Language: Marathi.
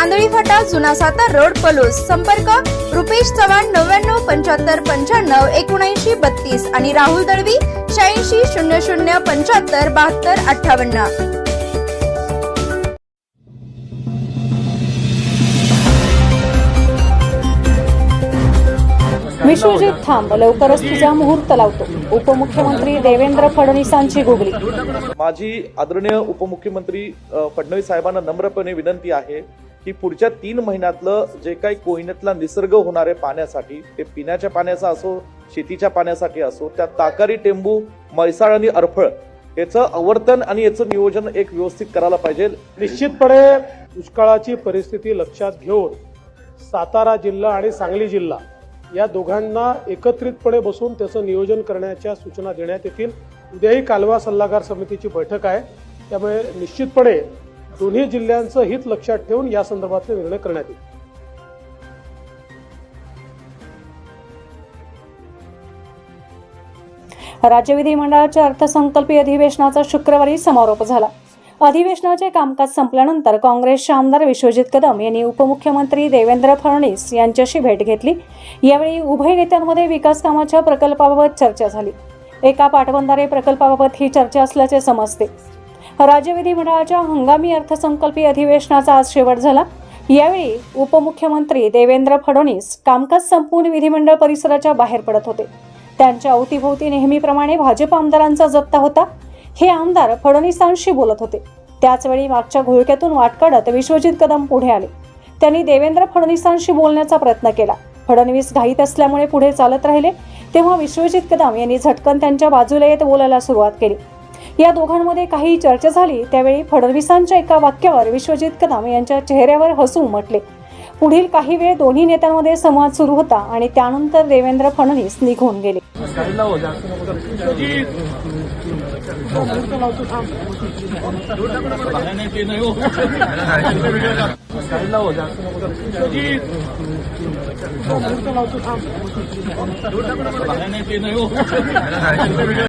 Andhali फाटा जुना सातार रोड पलूस. संपर्क रुपेश चव्हाण नव्याण्णव पंच्याहत्तर पंच्याण्णव एकोणऐंशी बत्तीस आणि राहुल दळवी शहाऐंशी शून्य शून्य पंच्याहत्तर बहात्तर अठ्ठावन्न. विश्वजित थांब लवकरच तुझा मुहूर्त लावतो. उपमुख्यमंत्री देवेंद्र फडणवीसांची गुगली माझी आदरणीय उपमुख्यमंत्री अ, फडणवीस साहेबांना नम्रपणे विनंती आहे की पुढच्या तीन महिन्यातलं जे काही कोयनेतला निसर्ग होणार आहे पाण्यासाठी ते पिण्याच्या पाण्याचा असो शेतीच्या पाण्यासाठी असो त्या ताकारी टेंबू म्हैसाळ आणि अरफळ याचं आवर्तन आणि याचं नियोजन एक व्यवस्थित करायला पाहिजे. निश्चितपणे दुष्काळाची परिस्थिती लक्षात घेऊन सातारा जिल्हा आणि सांगली जिल्हा या दोघांना एकत्रितपणे बसून त्याचं नियोजन करण्याच्या सूचना देण्यात येतील. उद्याही कालवा सल्लागार समितीची बैठक आहे. त्यामुळे निश्चितपणे दोन्ही जिल्ह्यांचं हित लक्षात ठेवून या संदर्भातले निर्णय करण्यात येईल राज्य विधिमंडळाच्या अर्थसंकल्पीय अधिवेशनाचा शुक्रवारी समारोप झाला. अधिवेशनाचे कामकाज संपल्यानंतर काँग्रेसचे आमदार विश्वजित कदम यांनी उपमुख्यमंत्री देवेंद्र फडणवीस यांच्याशी भेट घेतली. यावेळी उभय नेत्यांमध्ये विकास कामाच्या प्रकल्पाबाबत चर्चा झाली. एका पाटबंधारे प्रकल्पाबाबत ही चर्चा असल्याचे समजते. राज्य विधिमंडळाच्या हंगामी अर्थसंकल्पीय अधिवेशनाचा आज शेवट झाला. यावेळी उपमुख्यमंत्री देवेंद्र फडणवीस कामकाज संपवून विधिमंडळ परिसराच्या बाहेर पडत होते. त्यांच्या अवतीभोवती नेहमीप्रमाणे भाजप आमदारांचा जप्ता होता. हे आमदार फडणवीसांशी बोलत होते. त्याचवेळी मागच्या घोळक्यातून वाट काढत विश्वजित कदम पुढे आले. त्यांनी देवेंद्र फडणवीसांशी बोलण्याचा प्रयत्न केला. फडणवीस घाईत असल्यामुळे पुढे चालत राहिले तेव्हा विश्वजित कदम यांनी झटकन त्यांच्या बाजूला येत बोलायला सुरुवात केली. या दोघांमध्ये काही चर्चा झाली त्यावेळी फडणवीसांच्या एका वाक्यावर विश्वजित कदम यांच्या चेहऱ्यावर हसू उमटले. पुढील काही वेळ दोन्ही नेत्यांमध्ये संवाद सुरू होता आणि त्यानंतर देवेंद्र फडणवीस निघून गेले. हो.